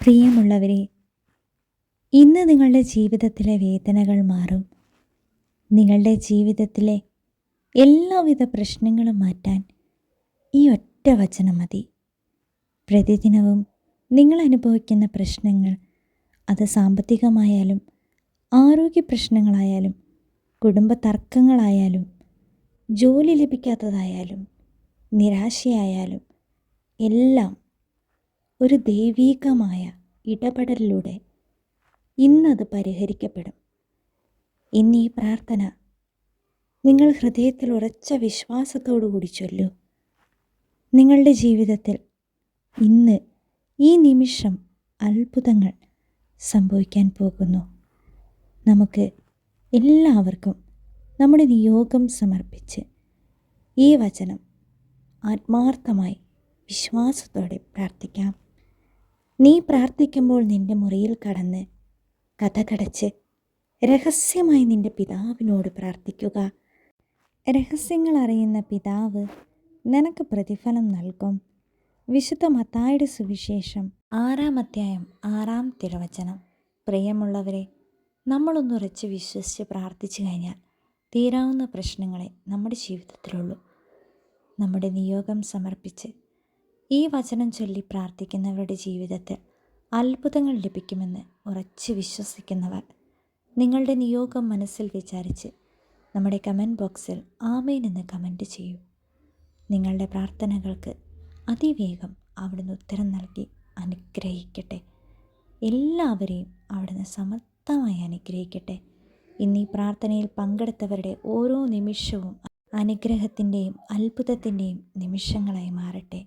പ്രിയമുള്ളവരെ ഇന്ന് നിങ്ങളുടെ ജീവിതത്തിലെ വേദനകൾ മാറും. നിങ്ങളുടെ ജീവിതത്തിലെ എല്ലാവിധ പ്രശ്നങ്ങളും മാറ്റാൻ ഈ ഒറ്റ വചനം മതി. പ്രതിദിനവും നിങ്ങൾ അനുഭവിക്കുന്ന പ്രശ്നങ്ങൾ അത് സാമ്പത്തികമായാലും ആരോഗ്യ പ്രശ്നങ്ങളായാലും കുടുംബ തർക്കങ്ങളായാലും ജോലി ലഭിക്കാത്തതായാലും നിരാശയായാലും എല്ലാം ഒരു ദൈവീകമായ ഇടപെടലിലൂടെ ഇന്നത് പരിഹരിക്കപ്പെടും. ഇന്നീ പ്രാർത്ഥന നിങ്ങൾ ഹൃദയത്തിൽ ഉറച്ച വിശ്വാസത്തോടു കൂടി ചൊല്ലൂ. നിങ്ങളുടെ ജീവിതത്തിൽ ഇന്ന് ഈ നിമിഷം അത്ഭുതങ്ങൾ സംഭവിക്കാൻ പോകുന്നു. നമുക്ക് എല്ലാവർക്കും നമ്മുടെ നിയോഗം സമർപ്പിച്ച് ഈ വചനം ആത്മാർത്ഥമായി വിശ്വാസത്തോടെ പ്രാർത്ഥിക്കാം. നീ പ്രാർത്ഥിക്കുമ്പോൾ നിന്റെ മുറിയിൽ കടന്ന് കഥകടച്ച് രഹസ്യമായി നിന്റെ പിതാവിനോട് പ്രാർത്ഥിക്കുക. രഹസ്യങ്ങൾ അറിയുന്ന പിതാവ് നിനക്ക് പ്രതിഫലം നൽകും. വിശുദ്ധ മത്തായുടെ സുവിശേഷം ആറാം അധ്യായം ആറാം തിരുവചനം. പ്രിയമുള്ളവരെ നമ്മളൊന്നുറച്ച് വിശ്വസിച്ച് പ്രാർത്ഥിച്ചു കഴിഞ്ഞാൽ തീരാവുന്ന പ്രശ്നങ്ങളെ നമ്മുടെ ജീവിതത്തിലുള്ളൂ. നമ്മുടെ നിയോഗം സമർപ്പിച്ച് ഈ വചനം ചൊല്ലി പ്രാർത്ഥിക്കുന്നവരുടെ ജീവിതത്തിൽ അത്ഭുതങ്ങൾ ലഭിക്കുമെന്ന് ഉറച്ച് വിശ്വസിക്കുന്നവർ നിങ്ങളുടെ നിയോഗം മനസ്സിൽ വിചാരിച്ച് നമ്മുടെ കമന്റ് ബോക്സിൽ ആമേൻ എന്ന് കമന്റ് ചെയ്യൂ. നിങ്ങളുടെ പ്രാർത്ഥനകൾക്ക് അതിവേഗം അവിടുന്ന് ഉത്തരം നൽകി അനുഗ്രഹിക്കട്ടെ. എല്ലാവരെയും അവിടുന്ന് സമർത്ഥമായി അനുഗ്രഹിക്കട്ടെ. ഇന്ന് ഈ പ്രാർത്ഥനയിൽ പങ്കെടുത്തവരുടെ ഓരോ നിമിഷവും അനുഗ്രഹത്തിന്റെയും അത്ഭുതത്തിന്റെയും നിമിഷങ്ങളായി മാറട്ടെ.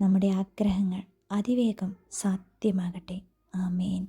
നമ്മുടെ ആഗ്രഹങ്ങൾ അതിവേഗം സാധ്യമാകട്ടെ. ആമേൻ.